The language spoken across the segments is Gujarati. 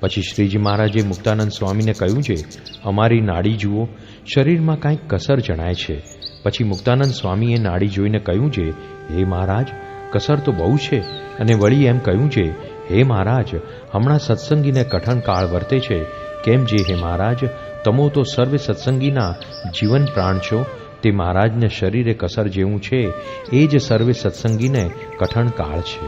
પછી શ્રીજી મહારાજે મુક્તાનંદ સ્વામીને કહ્યું છે, અમારી નાડી જુઓ, શરીરમાં કાંઈક કસર જણાય છે. પછી મુક્તાનંદ સ્વામીએ નાડી જોઈને કહ્યું છે, હે મહારાજ, કસર તો બહુ છે. અને વળી એમ કહ્યું છે, હે મહારાજ, હમણાં સત્સંગીને કઠણ કાળ વર્તે છે. કેમ જે હે મહારાજ? તમો તો સર્વે સત્સંગીના જીવન પ્રાણ છો. તે મહારાજને શરીરે કસર જેવું છે. એ જ સર્વે સત્સંગીને કઠણ કાળ છે.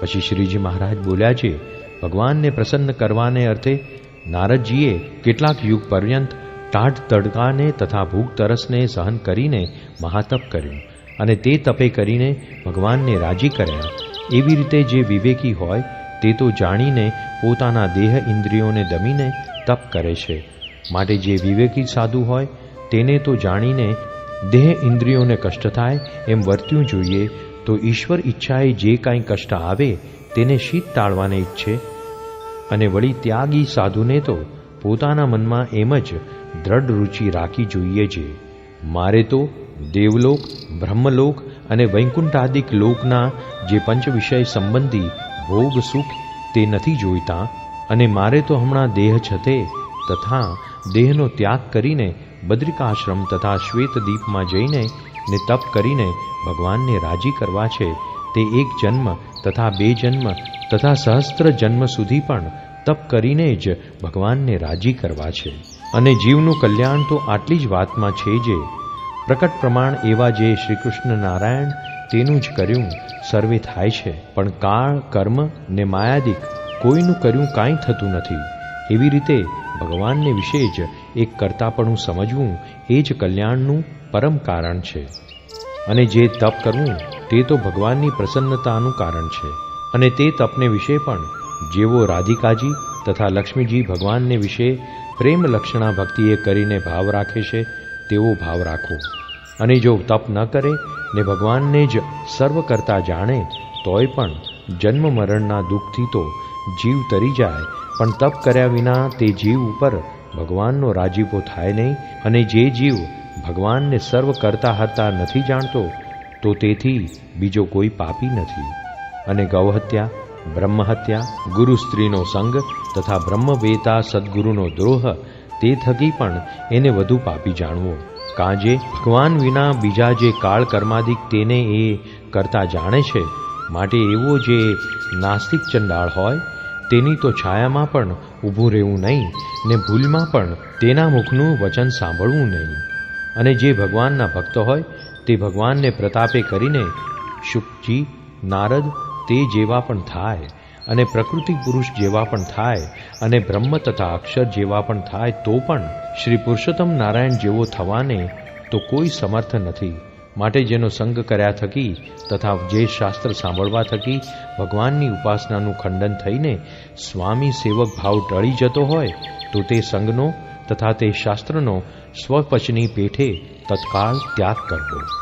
પછી શ્રીજી મહારાજ બોલ્યા છે ભગવાનને પ્રસન્ન કરવાને અર્થે નારદજીએ કેટલાક યુગ પર્યંત ટાઢ તડકાને તથા ભૂખ તરસને સહન કરીને મહાતપ કર્યું અને તે તપે કરીને ભગવાનને રાજી કર્યા. એવી રીતે જે વિવેકી હોય તે તો જાણીને પોતાના દેહ ઇન્દ્રિયોને દમીને તપ કરે છે. માટે જે વિવેકી સાધુ હોય તેને તો જાણીને દેહ ઇન્દ્રિયોને કષ્ટ થાય એમ વર્ત્યું જોઈએ તો ઈશ્વર ઈચ્છાએ જે કાંઈ કષ્ટ આવે તેને શીત ટાળવાને ઈચ્છે અને વળી ત્યાગી સાધુને તો પોતાના મનમાં એમ જ દ્રઢ રુચિ રાખી જોઈએ છે. મારે તો દેવલોક, બ્રહ્મલોક અને વૈકુંઠાદિક લોકના જે પંચવિષય સંબંધી ભોગ સુખ તે નથી જોઈતા અને મારે તો હમણાં દેહ છતે તથા દેહનો ત્યાગ કરીને બદ્રિકાશ્રમ તથા શ્વેતદીપમાં જઈને ને તપ કરીને ભગવાનને રાજી કરવા છે તે એક જન્મ તથા બે જન્મ તથા સહસ્ત્ર જન્મ સુધી પણ તપ કરીને જ ભગવાનને રાજી કરવા છે. અને જીવનું કલ્યાણ તો આટલી જ વાતમાં છે જે. પ્રકટ પ્રમાણ એવા જે શ્રી કૃષ્ણ નારાયણ તેનું જ કર્યું, સર્વે થાય છે. પણ કાળ, કર્મ ને માયાદિક કોઈનું કર્યું કાંઈ થતું નથી. એવી રીતે ભગવાનને વિશે જ એક કરતાપણું સમજવું એ જ કલ્યાણનું પરમ કારણ છે. અને જે તપ કરવું તે તો ભગવાનની પ્રસન્નતાનું કારણ છે. અને તે તપને વિશે પણ જેવો રાધિકાજી તથા લક્ષ્મીજી ભગવાનને વિશે પ્રેમ લક્ષણા ભક્તિએ કરીને ભાવ રાખે છે, તેવો ભાવ રાખો. અને જો તપ ન કરે ને ભગવાનને જ સર્વ કરતા જાણે, તોય પણ જન્મ મરણના દુઃખથી તો જીવ તરી જાય. પણ તપ કર્યા વિના તે જીવ ઉપર ભગવાનનો રાજીપો થાય નહીં. અને જે જીવ ભગવાનને સર્વ કરતા હતા નથી જાણતો, તો તેથી બીજો કોઈ પાપી નથી. અને ગૌહત્યા બ્રહ્મહત્યા, ગુરુ સ્ત્રીનો સંગ તથા બ્રહ્મવેતા સદગુરુનો દ્રોહ, તે થકી પણ એને વધુ પાપી જાણવો. કાજે ભગવાન વિના બીજા જે કાળ કર્માદિક તેને એ કરતા જાણે છે, માટે એવો જે નાસ્તિક ચંડાળ હોય, તેની તો છાયામાં પણ ઊભું રહેવું નહીં, ને ભૂલમાં પણ તેના મુખનું વચન સાંભળવું નહીં. અને જે ભગવાનના ભક્ત હોય, તે ભગવાનને પ્રતાપે કરીને, શુકજી, નારદ તે જેવા પણ થાય અને પ્રકૃતિ પુરુષ જેવા પણ થાય અને બ્રહ્મ તથા અક્ષર જેવા પણ થાય તો પણ શ્રી પુરુષોત્તમ નારાયણ જેવો થવાને તો કોઈ સમર્થ નથી. માટે જેનો સંગ કર્યા થકી તથા જે શાસ્ત્ર સાંભળવા થકી ભગવાનની ઉપાસનાનું ખંડન થઈને સ્વામી સેવક ભાવ ટળી જતો હોય તો તે સંગનો તથા તે શાસ્ત્રનો સ્વપચની પેઠે તત્કાળ ત્યાગ કરવો.